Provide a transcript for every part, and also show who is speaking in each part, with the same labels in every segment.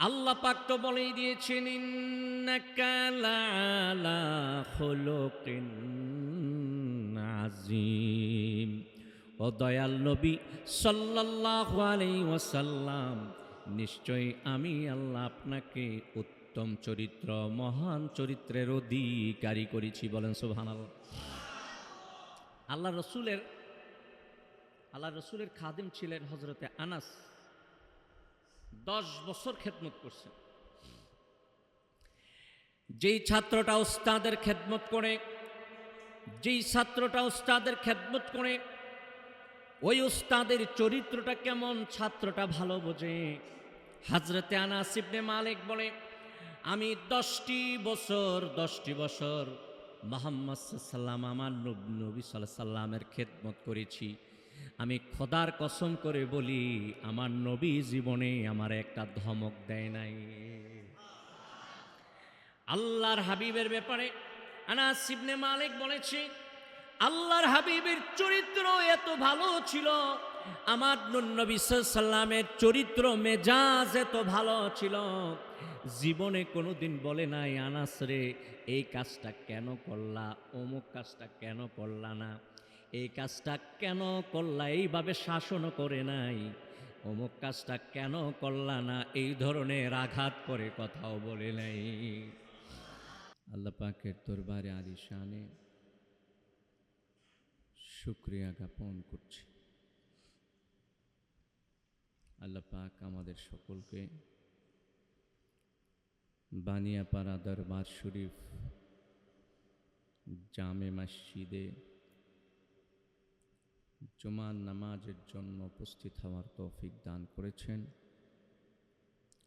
Speaker 1: আল্লাহ পাক তো বলেই দিয়েছেন আজিম ও দয়াল নবী আলাইহি ওয়াসাল্লাম, নিশ্চয়ই আমি আল্লাহ আপনাকে উত্তম চরিত্র, মহান চরিত্রের অধিকারী করেছি, বলেন সুবহানাল্লাহ। আল্লাহ রসুলের আল্লাহ রসুলের খাদিম ছিলেন হজরতে আনাস। দশ বছর খেদমত করছেন যেই ছাত্রটা উস্তাদের খেদমত করে, যেই ছাত্রটা উস্তাদের খেদমত করে, ওই উস্তাদের চরিত্রটা কেমন ছাত্রটা ভালো বোঝে। হাজরতে আনাস ইবনে মালিক বলে, আমি দশটি বছর দশটি বছর মোহাম্মদ সাল্লাম আমার নব- সাল্লামের খেদমত করেছি। আমি খোদার কসম করে বলি, আমার নবী জীবনে আমার একটা ধমক দেয় নাই। আল্লাহর হাবিবের ব্যাপারে আনাস ইবনে মালিক বলেছে, আল্লাহর হাবিবের চরিত্র এত ভালো ছিল, আমার নবী সাল্লামের চরিত্র, মেজাজ এত ভালো ছিল। জীবনে কোনোদিন বলে নাই, আনাস রে, এই কাজটা কেন করলা, অমুক কাজটা কেন করলা না? এই কাজটা কেন করলা? এইভাবে শাসনও করে নাই। অমুক কাজটা কেন করলা না? এই ধরনের আঘাত করে কথাও বলে নাই। আল্লাহ পাকের দরবারে আলিশানে শুক্রিয়া জ্ঞাপন করছি। আল্লাহ পাক আমাদের সকলকে বানিয়াপাড়া দরবার শরীফ জামে মসজিদে জুমার নামাজের জন্য উপস্থিত হওয়ার তৌফিক দান করেছেন।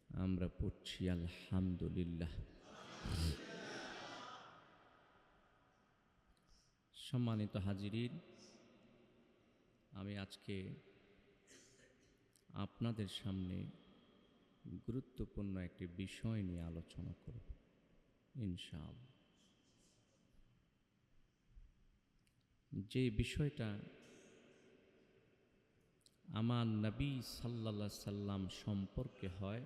Speaker 1: আমরা পড়ছি আলহামদুলিল্লাহ। সম্মানিত হাজিরিন, আমি আজকে আপনাদের সামনে গুরুত্বপূর্ণ একটি বিষয় নিয়ে আলোচনা করব, ইনশাআল্লাহ। যে বিষয়টা আমার নবী সাল্লা সাল্লাম সম্পর্কে হয়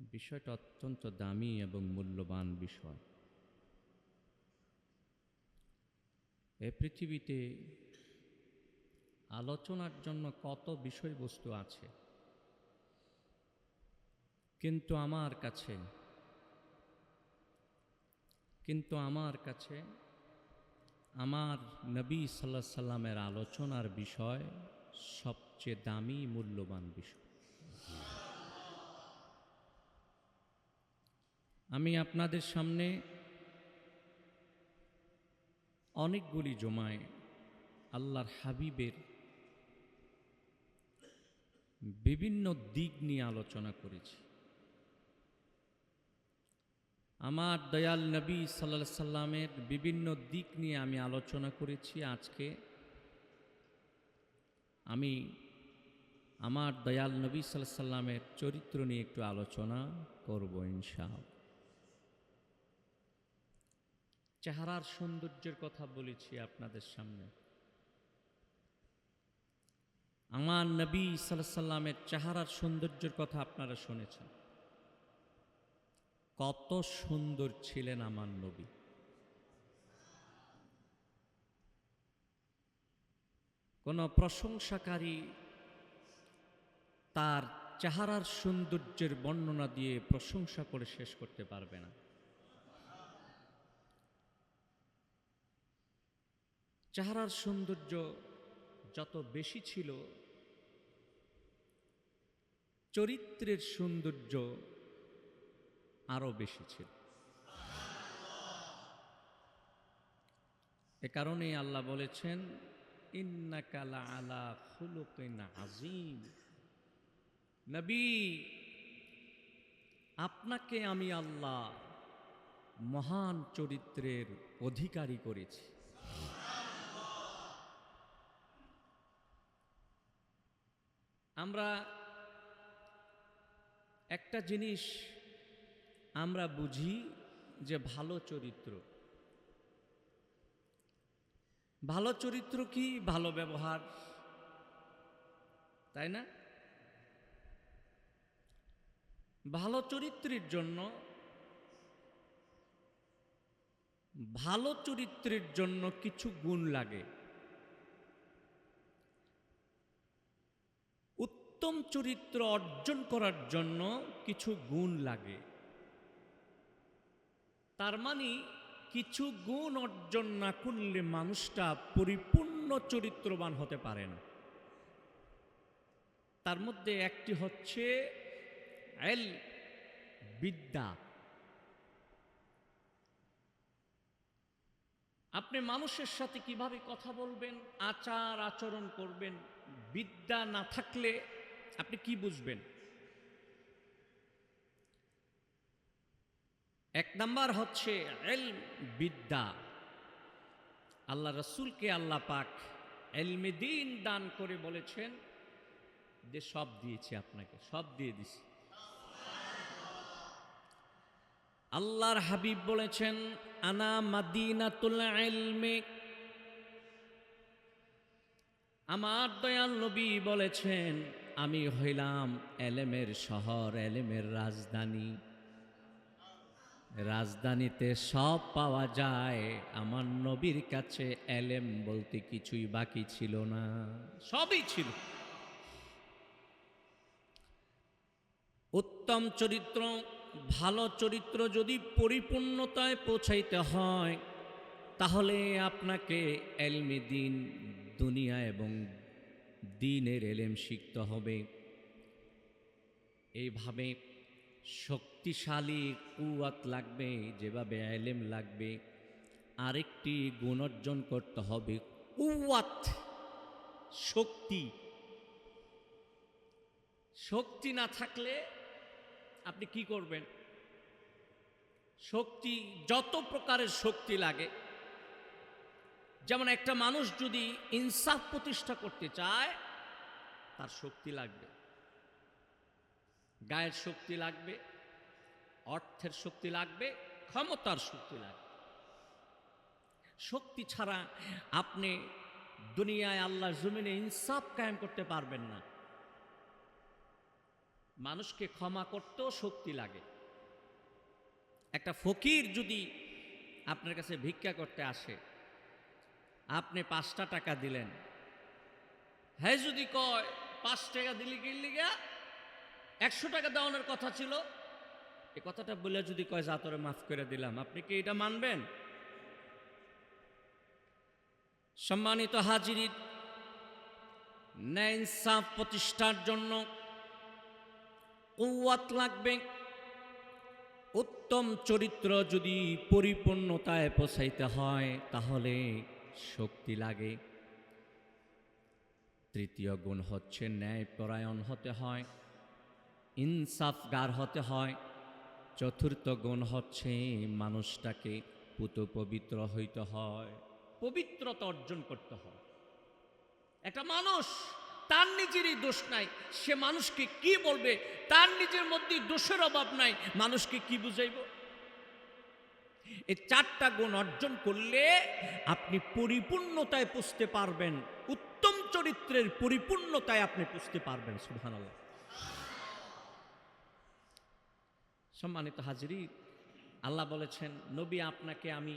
Speaker 1: বিষয়টা অত্যন্ত দামি এবং মূল্যবান বিষয়। এ পৃথিবীতে আলোচনার জন্য কত বিষয়বস্তু আছে। কিন্তু আমার কাছে, কিন্তু আমার কাছে আমার নবী সাল্লাহ সাল্লামের আলোচনার বিষয় সবচেয়ে দামি মূল্যবান বিষয়। আমি আপনাদের সামনে অনেকগুলি জমায় আল্লাহর হাবিবের বিভিন্ন দিক নিয়ে আলোচনা করেছি। আমার দয়াল নবী সাল্লা সাল্লামের বিভিন্ন দিক নিয়ে আমি আলোচনা করেছি আজকে। আমি আমার দয়াল নবী সাল্লাহ সাল্লামের চরিত্র নিয়ে একটু আলোচনা করব ইনশাআল্লাহ। চেহারার সৌন্দর্যের কথা বলেছি আপনাদের সামনে। আমার নবী সাল্লাহ সাল্লামের চেহারার সৌন্দর্যের কথা আপনারা শুনেছেন। কত সুন্দর ছিলেন আমার নবী। কোনো প্রশংসাকারী তার চেহারার সৌন্দর্যের বর্ণনা দিয়ে প্রশংসা করে শেষ করতে পারবে না। চেহারার সৌন্দর্য যত বেশি ছিল, চরিত্রের সৌন্দর্য আরও বেশি ছিল। এ কারণে আল্লাহ বলেছেন ইন্নাকালা আলা খুলুকিন আজিম নবী, আপনাকে আমি আল্লাহ মহান চরিত্রের অধিকারী করেছি। আমরা একটা জিনিস আমরা বুঝি যে ভালো চরিত্র। ভালো চরিত্র কি? ভালো ব্যবহার। তাই না? ভালো চরিত্রের জন্য, ভালো চরিত্রের জন্য কিছু গুণ লাগে। উত্তম চরিত্র অর্জন করার জন্য কিছু গুণ লাগে। তার মানে কিছু গুণ অর্জন না করলে মানুষটা পরিপূর্ণ চরিত্রবান হতে পারে না। তার মধ্যে একটি হচ্ছে এল বিদ্যা। আপনি মানুষের সাথে কীভাবে কথা বলবেন, আচার আচরণ করবেন, বিদ্যা না থাকলে আপনি কি বুঝবেন? এক নাম্বার হচ্ছে এল বিদ্যা। আল্লাহ রসুলকে আল্লাহ পাক এলমে দিন করে বলেছেন যে সব দিয়েছি আপনাকে, সব দিয়ে দিছি। আল্লাহর হাবিব বলেছেন, আনা মাদিনাতুল ইলমে আমার দয়াল নবী বলেছেন, আমি হইলাম এলেমের শহর, এলেমের রাজধানী। রাজধানীতে সব পাওয়া যায়। আমার নবীর কাছে এলেম বলতে কিছুই বাকি ছিল না। সবই ছিল। উত্তম চরিত্র, ভালো চরিত্র যদি পরিপূর্ণতায় পৌঁছাইতে হয়, তাহলে আপনাকে এলমি দিন, দুনিয়া এবং দিনের এলেম শিখতে হবে। এইভাবে শক্তিশালী কুয়াত লাগবে, যেভাবে এলেম লাগবে, আরেকটি গুণ অর্জন করতে হবে। কুয়াত, শক্তি। শক্তি না থাকলে আপনি কি করবেন? শক্তি, যত প্রকারের শক্তি লাগে, যেমন একটা মানুষ যদি ইনসাফ প্রতিষ্ঠা করতে চায়, তার শক্তি লাগবে। গায়ের শক্তি লাগবে অর্থের শক্তি লাগবে, ক্ষমতার শক্তি লাগবে। শক্তি ছাড়া আপনি দুনিয়ায় আল্লাহর জমিনে ইনসাফ কায়েম করতে পারবেন না। মানুষকে ক্ষমা করতেও শক্তি লাগে। একটা ফকির যদি আপনার কাছে ভিক্ষা করতে আসে, আপনি পাঁচটা টাকা দিলেন। হ্যাঁ যদি কয়, পাঁচ টাকা দিলি কিনলি গা একশো টাকা দেওয়ানোর কথা ছিল এ কথাটা বলে যদি কয় জাতরে তোরে মাফ করে দিলাম। আপনি কি এটা মানবেন? সম্মানিত হাজিরি, ন্যায় ইনসাফ প্রতিষ্ঠার জন্য কৌয়াত লাগবে। উত্তম চরিত্র যদি পরিপূর্ণতায় পৌঁছাইতে হয়, তাহলে শক্তি লাগে। তৃতীয় গুণ হচ্ছে ন্যায় ন্যায়পরায়ণ হতে হয়, ইনসাফগার হতে হয়। চতুর্থ গুণ হচ্ছে মানুষটাকে পুত পবিত্র হইতে হয়। পবিত্রতা অর্জন করতে হয়। একটা মানুষ, তার নিজেরই দোষ নাই। সে মানুষকে কি বলবে? তার নিজের মধ্যে দোষের অভাব নাই। মানুষকে কি বুঝাইব? এই চারটা গুণ অর্জন করলে আপনি পরিপূর্ণতায় পুষতে পারবেন। উত্তম চরিত্রের পরিপূর্ণতায় আপনি পুষতে পারবেন সুহান সম্মানিত হাজিরি আল্লাহ বলেছেন, নবী আপনাকে আমি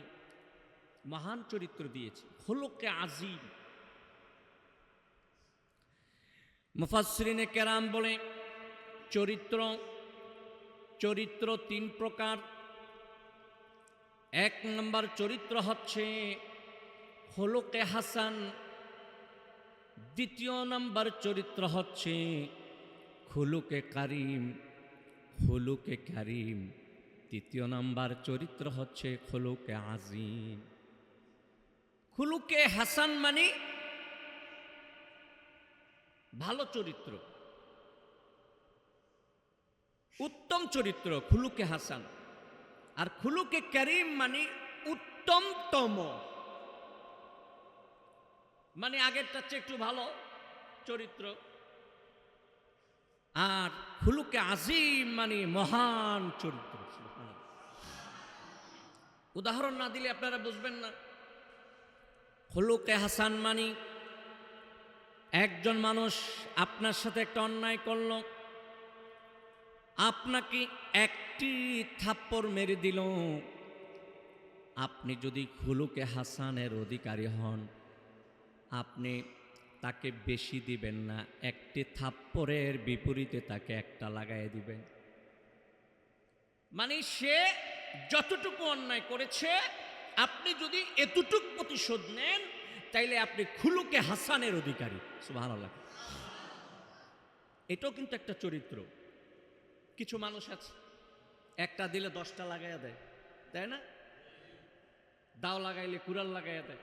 Speaker 1: মহান চরিত্র দিয়েছি হলোকে আজিম। মুফাসরিনে কেরাম বলে, চরিত্র চরিত্র তিন প্রকার। এক নম্বর চরিত্র হচ্ছে হলোকে হাসান। দ্বিতীয় নম্বর চরিত্র হচ্ছে, খুলুকে কারিম। খুলুকে কারিম। তৃতীয় নাম্বার চরিত্র হচ্ছে খুলুকে আজিম। খুলুকে হাসান মানে ভালো চরিত্র। উত্তম চরিত্র খুলুকে হাসান। আর খুলুকে করিম মানে উত্তমতম। মানে আগেরটা চেয়ে একটু ভালো চরিত্র। আর খুলুকে আজিম মানে মহান চরিত্র উদাহরণ না দিলে আপনারা বুঝবেন না। খুলুকে হাসান মানি একজন মানুষ আপনার সাথে একটা অন্যায় করল, আপনাকে একটি থাপ্পড় মেরে দিল। আপনি যদি খুলুকে হাসানের অধিকারী হন, আপনি তাকে বেশি দিবেন না, একটি থাপ্পড়ের বিপরীতে তাকে একটা লাগাই দিবেন। মানে সে যতটুকু অন্যায় করেছে, আপনি যদি এতটুক প্রতিশোধ নেন, তাইলে আপনি খুলুকে হাসানের অধিকারী। সুবাহ এটাও কিন্তু একটা চরিত্র। কিছু মানুষ আছে, একটা দিলে দশটা লাগাইয়া দেয়, তাই না? দাও লাগাইলে কুড়াল লাগাইয়া দেয়,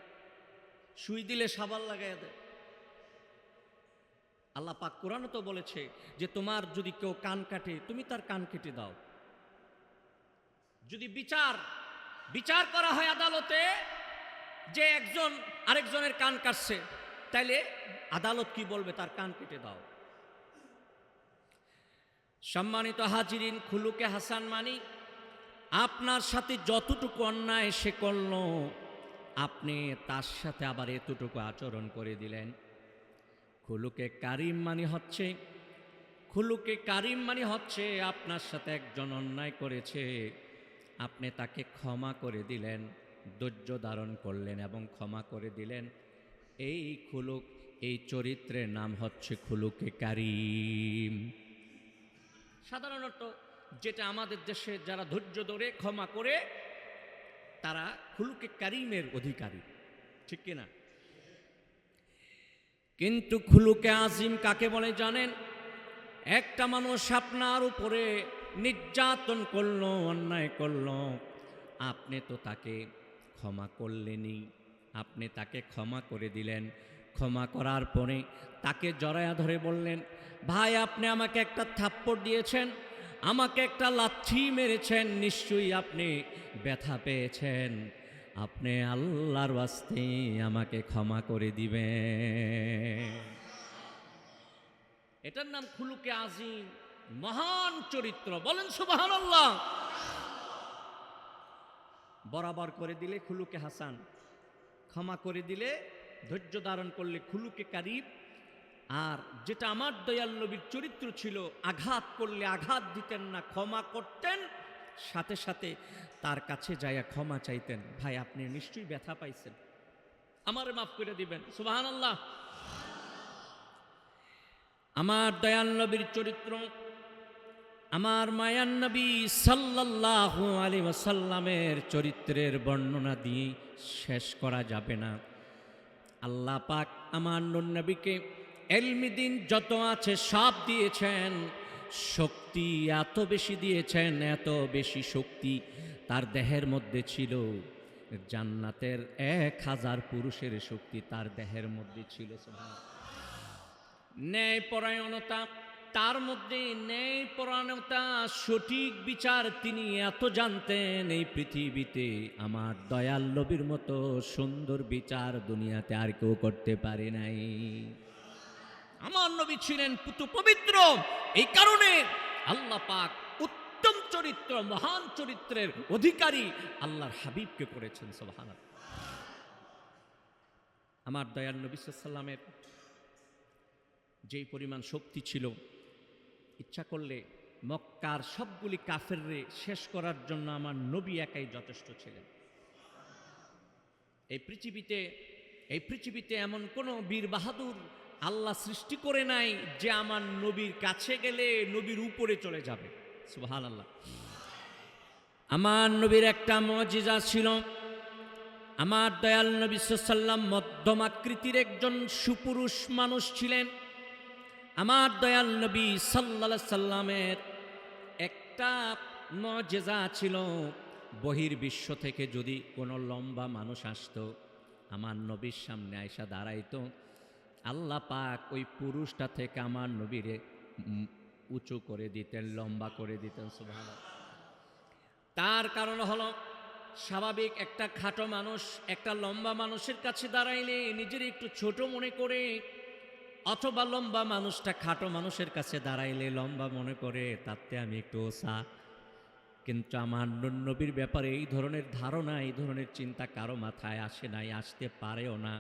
Speaker 1: সুই দিলে সাবাল লাগাইয়া দেয়। আল্লাহ পাক কোরআনও তো বলেছে যে তোমার যদি কেউ কান কাটে, তুমি তার কান কেটে দাও। যদি বিচার বিচার করা হয় আদালতে যে একজন আরেকজনের কান কাটছে, তাইলে আদালত কি বলবে? তার কান কেটে দাও। সম্মানিত হাজিরিন, খুলুকে হাসান মানি, আপনার সাথে যতটুকু অন্যায় সে করল, আপনি তার সাথে আবার এতটুকু আচরণ করে দিলেন। খুলুকে কারিম মানে হচ্ছে, খুলুকে কারিম মানে হচ্ছে, আপনার সাথে একজন অন্যায় করেছে। আপনি তাকে ক্ষমা করে দিলেন, ধৈর্য ধারণ করলেন এবং ক্ষমা করে দিলেন। এই খুলুক, এই চরিত্রের নাম হচ্ছে খুলুকে কারিম। সাধারণত যেটা আমাদের দেশে যারা ধৈর্য ধরে ক্ষমা করে, তারা খুলুকে কারিমের অধিকারী, ঠিক কিনা? কিন্তু খুলুকে আজিম কাকে বলে জানেন? একটা মানুষ আপনার উপরে নির্যাতন করল, অন্যায় করল, আপনি তো তাকে ক্ষমা করলেনই। আপনি তাকে ক্ষমা করে দিলেন। ক্ষমা করার পরে তাকে জড়ায়া ধরে বললেন, ভাই, আপনি আমাকে একটা থাপ্পড় দিয়েছেন, আমাকে একটা লাথি মেরেছেন, নিশ্চয়ই আপনি ব্যথা পেয়েছেন। আপনি আল্লাহর বাস্তে আমাকে ক্ষমা করে দিবেন। এটার নাম খুলুকে আজিম, মহান চরিত্র। বলেন সুবাহান আল্লাহ বরাবর করে দিলে খুলুকে হাসান, ক্ষমা করে দিলে ধৈর্য ধারণ করলে খুলুকে কারিব আর যেটা আমার দয়াল নবীর চরিত্র ছিল, আঘাত করলে আঘাত দিতেন না, ক্ষমা করতেন সাথে সাথে তার কাছে যাইয়া ক্ষমা চাইতেন। ভাই, আপনি নিশ্চয়ই ব্যথা পাইছেন। আমার মাফ করে দিবেন। সুবাহান আল্লাহ আমার দয়াল নবীর চরিত্র, আমার মায়ান নবী সাল্লাল্লাহু আলাইহি ওয়াসাল্লামের চরিত্রের বর্ণনা দিয়ে শেষ করা যাবে না। আল্লাহ পাক আমার নবীকে এলমিদিন যত আছে সব দিয়েছেন। শক্তি এত বেশি দিয়েছেন, এত বেশি শক্তি তার দেহের মধ্যে ছিল জান্নাতের এক হাজার পুরুষের শক্তি তার দেহের মধ্যে ছিল, সুবহানাল্লাহ। ন্যায়পরায়ণতা তার মধ্যে ন্যায় ন্যায়পরায়ণতা সঠিক বিচার তিনি এত জানতেন, এই পৃথিবীতে আমার দয়াল নবীর মতো সুন্দর বিচার দুনিয়াতে আর কেউ করতে পারে নাই আমার নবী ছিলেন পুতু পবিত্র। এই কারণে আল্লাহ পাক উত্তম চরিত্র, মহান চরিত্রের অধিকারী আল্লাহর হাবিবকে করেছেন সোহান আমার দয়াল নবী সাল্লামের যেই পরিমাণ শক্তি ছিল, ইচ্ছা করলে মক্কার সবগুলি কাফেররে শেষ করার জন্য আমার নবী একাই যথেষ্ট ছিলেন। এই পৃথিবীতে এই পৃথিবীতে এমন কোনো বীর বাহাদুর আল্লাহ সৃষ্টি করে নাই যে আমার নবীর কাছে গেলে নবীর উপরে চলে যাবে। সুবহান আল্লাহ আমার নবীর একটা মজিজা ছিল। আমার দয়াল নবী সাল্লাম মধ্যম আকৃতির একজন সুপুরুষ মানুষ ছিলেন। আমার দয়াল নবী সাল্লা সাল্লামের একটা মজেজা ছিল, বহির বিশ্ব থেকে যদি কোনো লম্বা মানুষ আসতো, আমার নবীর সামনে আয়সা দাঁড়াইতো আল্লাহ পাক ওই পুরুষটা থেকে আমার নবীরে উঁচু করে দিতেন, লম্বা করে দিতেন সুবহান তার কারণ হলো, স্বাভাবিক একটা খাটো মানুষ একটা লম্বা মানুষের কাছে দাঁড়াইলে নিজের একটু ছোট মনে করে, অথবা লম্বা মানুষটা খাটো মানুষের কাছে দাঁড়াইলে লম্বা মনে করে, তাতে আমি একটু ওসা কিন্তু আমার নবীর ব্যাপারে এই ধরনের ধারণা, এই ধরনের চিন্তা কারও মাথায় আসে নাই, আসতে পারেও না।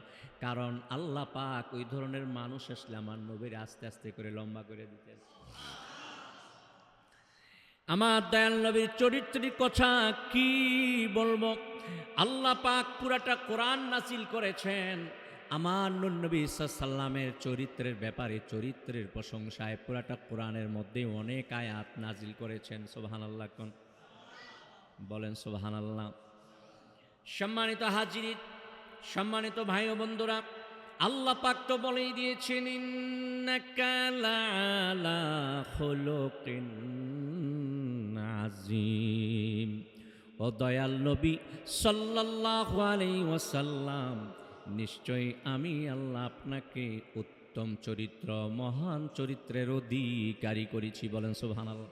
Speaker 1: কারণ আল্লাহ পাক ওই ধরনের মানুষ আসলে আমার নবীর আস্তে আস্তে করে লম্বা করে দিতেন আমার দয়াল নবীর চরিত্রের কথা কি বলব? আল্লাহ পাক পুরাটা কোরআন নাসিল করেছেন। আমার নবী সাল্লামের চরিত্রের ব্যাপারে, চরিত্রের প্রশংসায় পুরাটা কোরআনের মধ্যে অনেক আয়াত নাজিল করেছেন সোহান আল্লাহ বলেন সোহান আল্লাহ সম্মানিত হাজির সম্মানিত ভাই ও বন্ধুরা, আল্লাহ পাক তো বলেই দিয়েছেন আজিম ও দয়াল নবী আলাইহি ওয়াসাল্লাম, নিশ্চয়ই আমি আল্লাহ আপনাকে উত্তম চরিত্র, মহান চরিত্রের অধিকারী করেছি, বলেন, সুবহানাল্লাহ।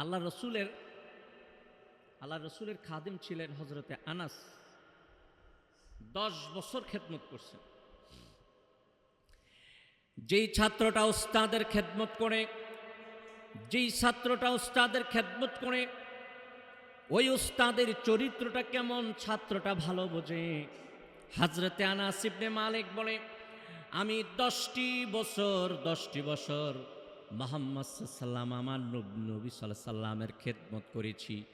Speaker 1: আল্লাহ রসুলের আল্লাহ রসুলের খাদিম ছিলেন হজরতে আনাস। দশ বছর খেদমত করছেন। যেই ছাত্রটা ওস্তাদের খেদমত করে, যেই ছাত্রটা ওস্তাদের খেদমত করে, ওই ওস্তাদের চরিত্রটা কেমন ছাত্রটা ভালো বোঝে। হাজরতে আনাস ইবনে মালিক বলে, আমি দশটি বছর দশটি বছর মোহাম্মদ সাল্লাম আমার নব- সাল্লামের খেদমত করেছি।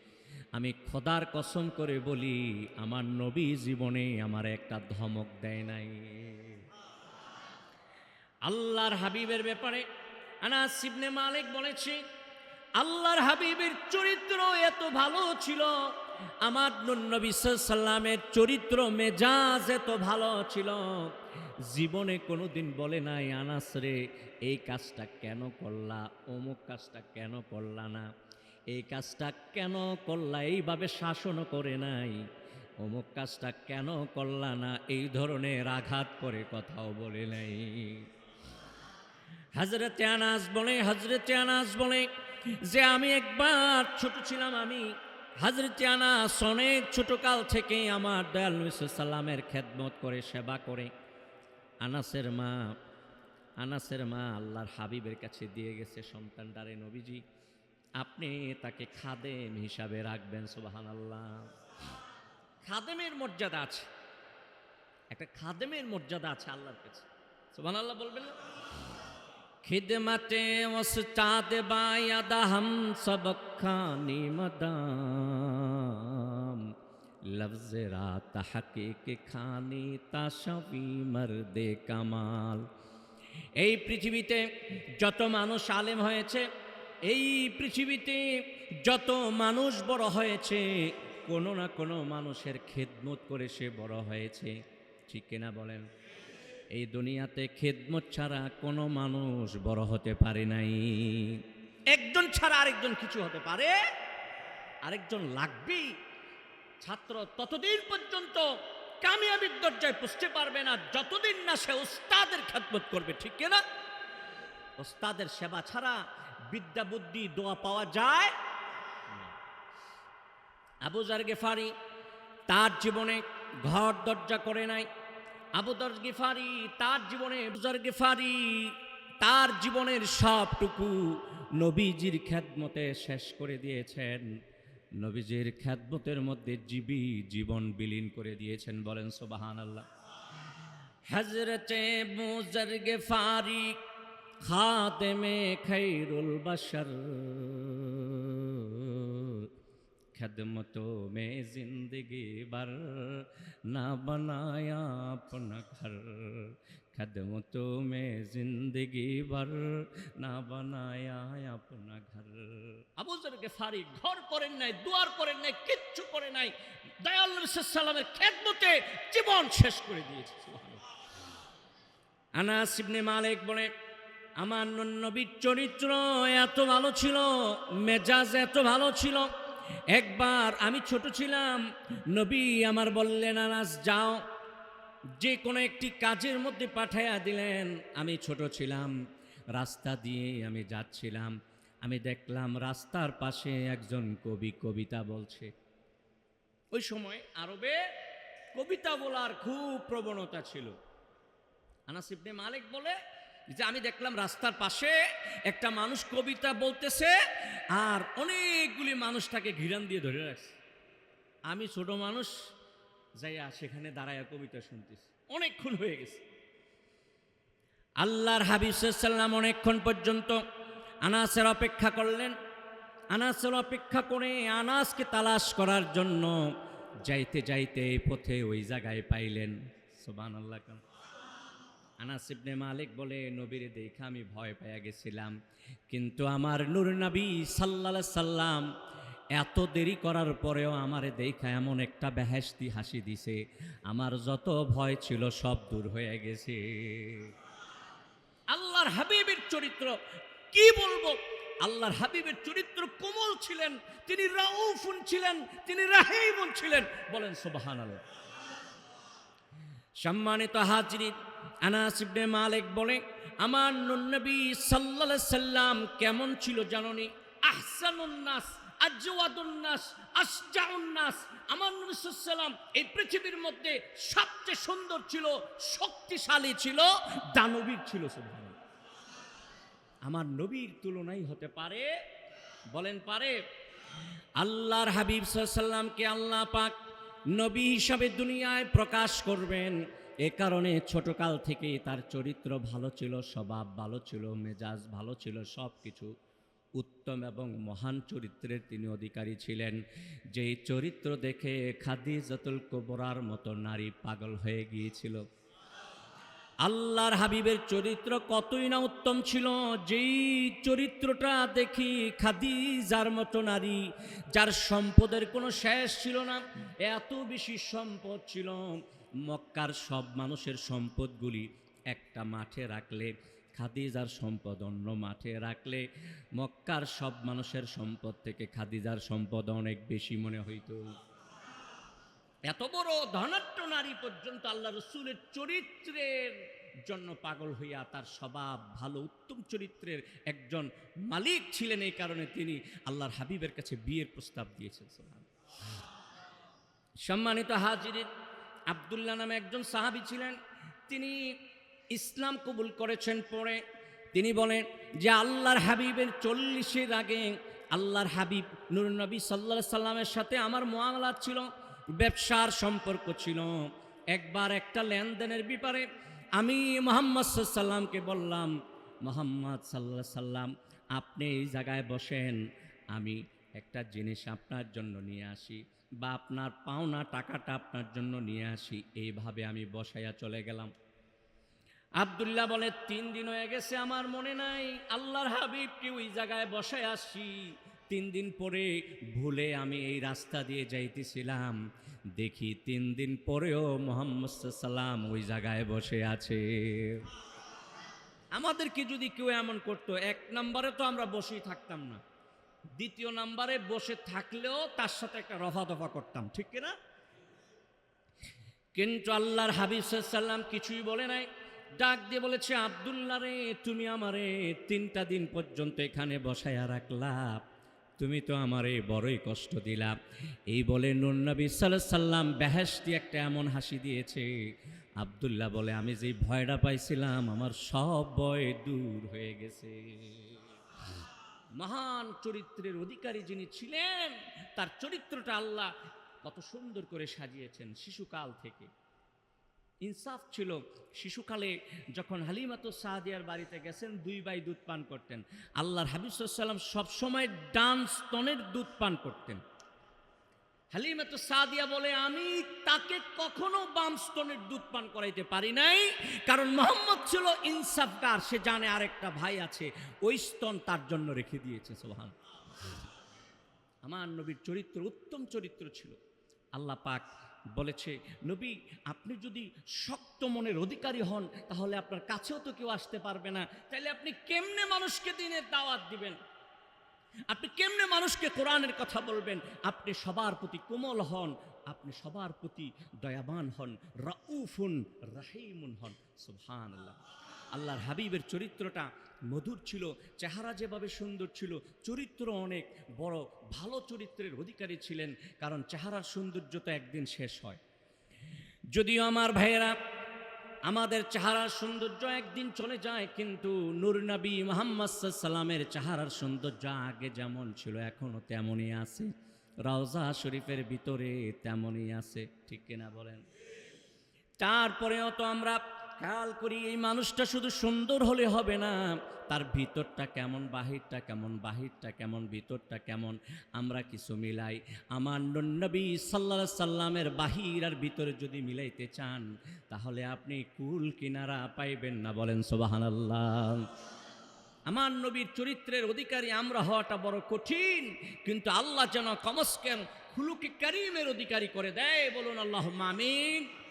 Speaker 1: আমি খোদার কসম করে বলি, আমার নবী জীবনে আমার একটা ধমক দেয় নাই। আল্লাহর হাবিবের ব্যাপারে আনাস ইবনে মালিক বলেছে, আল্লাহর হাবিবের চরিত্র এত ভালো ছিল, আমার নবী সাল্লামের চরিত্র, মেজাজ এত ভালো ছিল। জীবনে কোনোদিন বলে নাই, আনাস রে, এই কাজটা কেন করলা, অমুক কাজটা কেন করলা না? এই কাজটা কেন করলা? এইভাবে শাসনও করে নাই। অমুক কাজটা কেন করলা না? এই ধরনের আঘাত করে কথাও বলে নাই। হজরতে আনাস বলে হজরতে আনাস বলে যে আমি একবার ছোট ছিলাম আমি। হজরতে আনাস অনেক ছোটকাল থেকে আমার দয়াল সাল্লামের খেদমত করে, সেবা করে। আনাসের মা আনাসের মা আল্লাহর হাবিবের কাছে দিয়ে গেছে সন্তানটারে নবীজি। আপনি তাকে খাদেম হিসাবে রাখবেন সুবাহান আল্লাহ খাদেমের মর্যাদা আছে। একটা খাদেমের মর্যাদা আছে আল্লাহর কাছে। সুবাহান আল্লাহ বলবেন না? خدمتیں اس چاد با یدا ہم سبق خانی مدام لفظ را تحقیق خانی تاشوی مرد কামাল। এই পৃথিবীতে যত মানুষ আলেম হয়েছে এই পৃথিবীতে যত মানুষ বড় হয়েছে, কোনো না কোনো মানুষের খেদমত করে সে বড় হয়েছে। ঠিক কিনা বলেন? এই দুনিয়াতে খেদমত ছাড়া কোনো মানুষ বড় হতে পারে নাই। একজন ছাড়া আরেকজন কিছু হতে পারে, আরেকজন লাগবেই ছাত্র ততদিন পর্যন্ত কামিয়াবির দরজায় পুষতে পারবে না, যতদিন না সে ওস্তাদের খেদমত করবে। ঠিক কিনা? ওস্তাদের সেবা ছাড়া বিদ্যা বুদ্ধি দোয়া পাওয়া যায়। আবু জার গেফারি তার জীবনে ঘর দরজা করে নাই। আবু দর গেফারি তার জীবনে বুজার গেফারি তার জীবনের সবটুকু নবীজির খ্যাতমতে শেষ করে দিয়েছেন। নবীজির খ্যাতমতের মধ্যে জীবী জীবন বিলীন করে দিয়েছেন বলেন সোবাহান আল্লাহ হজরতে বুজার গেফারি খাতেমে খৈরুল বশর। خدمتوں میں زندگی بھر نہ بنایا اپنا گھر خدمتوں میں زندگی بھر نہ بنایا اپنا ঘর। আবু জর গেফারি ঘর করেন নাই, দুয়ার করেন নাই, কিচ্ছু করে নাই। দয়াল সাল্লামের খেদমতে জীবন শেষ করে দিয়েছে আনা ইবনে মালিক বলে আমার নবীর চরিত্র এত ভালো ছিল, মেজাজ এত ভালো ছিল। একবার আমি ছোট ছিলাম, নবী আমার বললেন, আনাস যাও। যে কোনো একটি কাজের মধ্যে পাঠাইয়া দিলেন। আমি ছোট ছিলাম, রাস্তা দিয়ে আমি যাচ্ছিলাম। আমি দেখলাম রাস্তার পাশে একজন কবি কবিতা বলছে। ওই সময় আরবে কবিতা বলার খুব প্রবণতা ছিল। আনাস ইবনে মালিক বলে যে আমি দেখলাম রাস্তার পাশে একটা মানুষ কবিতা বলতেছে আর অনেকগুলি মানুষ তাকে ঘিরান দিয়ে ধরে রাখছে। আমি ছোট মানুষ, যাইয়া সেখানে দাঁড়াইয়া কবিতা শুনতেছি। অনেকক্ষণ হয়ে গেছে। আল্লাহর হাবিব সাল্লাম অনেকক্ষণ পর্যন্ত আনাসের অপেক্ষা করলেন। আনাসের অপেক্ষা করে আনাসকে তালাশ করার জন্য যাইতে যাইতে পথে ওই জায়গায় পাইলেন। সোবান আল্লাহ আনাস ইবনে মালিক বলে, নবীর দেখে আমি ভয় পেয়ে গেছিলাম। কিন্তু আমার নূর নবী সাল্লাহ সাল্লাম এত দেরি করার পরেও আমারে দেখা এমন একটা বেহেস্তি হাসি দিছে। আমার যত ভয় ছিল সব দূর হয়ে গেছে। আল্লাহর হাবিবের চরিত্র কি বলব? আল্লাহর হাবিবের চরিত্র কোমল ছিলেন, তিনি রাউফুন ছিলেন, তিনি রাহিমুন ছিলেন। বলেন সোবাহান সম্মানিত হাজরি আনাস ইবনে মালিক বলে, আমার নবী সাল্লাল্লাহু সাল্লাম কেমন ছিল জাননি? আহসানুন নাস, আজওয়াদুন নাস, আসজাউন নাস। আমার নবী সাল্লাম এই পৃথিবীর মধ্যে সবচেয়ে সুন্দর ছিল, শক্তিশালী ছিল, দানবীর ছিল আমার নবীর তুলনাই হতে পারে, বলেন পারে। আল্লাহর হাবিব সাল্লামকে আল্লাহ পাক নবী হিসাবে দুনিয়ায় প্রকাশ করবেন। এ কারণে ছোটকাল থেকেই তার চরিত্র ভালো ছিল, স্বভাব ভালো ছিল, মেজাজ ভালো ছিল সব কিছু উত্তম এবং মহান চরিত্রের তিনি অধিকারী ছিলেন। যেই চরিত্র দেখে খাদিজাতুল কোবরার মতো নারী পাগল হয়ে গিয়েছিল। আল্লাহর হাবিবের চরিত্র কতই না উত্তম ছিল, যেই চরিত্রটা দেখি খাদিজার মতো নারী, যার সম্পদের কোনো শেষ ছিল না, এত বেশি সম্পদ ছিল। মক্কার সব মানুষের সম্পদগুলি একটা মাঠে রাখলে, খাদিজার সম্পদ অন্য মাঠে রাখলে, মক্কার সব মানুষের সম্পদ থেকে খাদিজার সম্পদ অনেক বেশি মনে হইতো। এত বড় ধনাট্য নারী পর্যন্ত আল্লাহ রসুলের চরিত্রের জন্য পাগল হইয়া তার স্বভাব ভালো, উত্তম চরিত্রের একজন মালিক ছিলেন এই কারণে তিনি আল্লাহর হাবিবের কাছে বিয়ের প্রস্তাব দিয়েছেন। সম্মানিত হাজির আবদুল্লাহ নামে একজন সাহাবী ছিলেন। তিনি ইসলাম কবুল করেছেন পরে। তিনি বলেন যে, আল্লাহর হাবিবের চল্লিশের আগে আল্লাহর হাবিব নুর নবী সাল্লাহ সাল্লামের সাথে আমার মোয়ামলাত ছিল, ব্যবসার সম্পর্ক ছিল। একবার একটা লেনদেনের ব্যাপারে আমি মোহাম্মদ সাল্লামকে বললাম, মোহাম্মদ সাল্লাহ সাল্লাম, আপনি এই জায়গায় বসেন, আমি একটা জিনিস আপনার জন্য নিয়ে আসি। বা আপনার পাওনা টাকাটা আপনার জন্য নিয়ে আসি। এইভাবে আমি বসাইয়া চলে গেলাম। আবদুল্লাহ বলে, তিন দিন হয়ে গেছে, আমার মনে নাই। আল্লাহর হাবিবকে ওই জায়গায় বসে আসি তিন দিন পরে ভুলে আমি এই রাস্তা দিয়ে যাইতেছিলাম। দেখি তিন দিন পরেও মোহাম্মদ সাল্লাম ওই জায়গায় বসে আছে। আমাদেরকে যদি কেউ এমন করতো, এক নম্বরে তো আমরা বসেই থাকতাম না। দ্বিতীয় নাম্বারে বসে থাকলেও তার সাথে একটা রফা দফা করতাম, ঠিক কিনা? কিন্তু আল্লাহর হাবিব সাল্লাম কিছুই বলে নাই। ডাক দিয়ে বলেছে, আবদুল্লাহ রে, তুমি আমারে তিনটা দিন পর্যন্ত এখানে বসায়া রাখলা। তুমি তো আমারে বড়ই কষ্ট দিলাম এই বলে নবী সাল্লাম বেহেস্তি একটা এমন হাসি দিয়েছে। আবদুল্লাহ বলে, আমি যেই ভয়টা পাইছিলাম, আমার সব ভয় দূর হয়ে গেছে। মহান চরিত্রের অধিকারী যিনি ছিলেন, তার চরিত্রটা আল্লাহ কত সুন্দর করে সাজিয়েছেন শিশুকাল থেকে। ইনসাফ ছিল, শিশুকালে যখন হালিমাত সাহাদিয়ার বাড়িতে গেছেন, দুই বাই দুধ পান করতেন। আল্লাহর হাবিবসাল্লাম সবসময় ডান স্তনের দুধ পান করতেন। হালিমাত সাদিয়া বলে, আমি তাকে কখনো বাম স্তনের দুধ পান করাইতে পারি নাই। কারণ মোহাম্মদ ছিল ইনসাফকার সে জানে আরেকটা ভাই আছে, ওই স্তন তার জন্য রেখে দিয়েছে সোহান আমার নবীর চরিত্র উত্তম চরিত্র ছিল। আল্লাহ পাক বলেছে, নবী, আপনি যদি শক্ত মনের অধিকারী হন, তাহলে আপনার কাছেও তো কেউ আসতে পারবে না। তাহলে আপনি কেমনে মানুষকে দিনের দাওয়াত দিবেন? আপনি কেমনে মানুষকে কোরআনের কথা বলবেন? আপনি সবার প্রতি কোমল হন, আপনি সবার প্রতি দয়াবান হন, রাউফুন রাহিমুন হন সুবহান আল্লাহ আল্লাহর হাবিবের চরিত্রটা মধুর ছিল, চেহারা যেভাবে সুন্দর ছিল, চরিত্র অনেক, বড় ভালো চরিত্রের অধিকারী ছিলেন, কারণ চেহারার সৌন্দর্য তো একদিন শেষ হয়। যদিও আমার ভাইয়েরা আমাদের চেহারার সৌন্দর্য একদিন চলে যায়, কিন্তু নূর নবী মোহাম্মদ সাল্লামের চেহারার সৌন্দর্য আগে যেমন ছিল এখনও তেমনই আছে। রওজা শরীফের ভিতরে তেমনই আছে, ঠিক কিনা বলেন? তারপরেও তো আমরা খেয়াল করি এই মানুষটা শুধু সুন্দর হলে হবে না। তার ভিতরটা কেমন, বাহিরটা কেমন বাহিরটা কেমন, ভিতরটা কেমন, আমরা কিছু মিলাই। আমার নবী সাল্লা সাল্লামের বাহির আর ভিতরে যদি মিলাইতে চান, তাহলে আপনি কুল কিনারা পাইবেন না বলেন সোবাহানাল্লাহ। আমার নবীর চরিত্রের অধিকারী আমরা হওয়াটা বড় কঠিন, কিন্তু আল্লাহ যেন কমস্কেন হুলুকি করিমের অধিকারী করে দেয়, বলুন আল্লাহ মামিন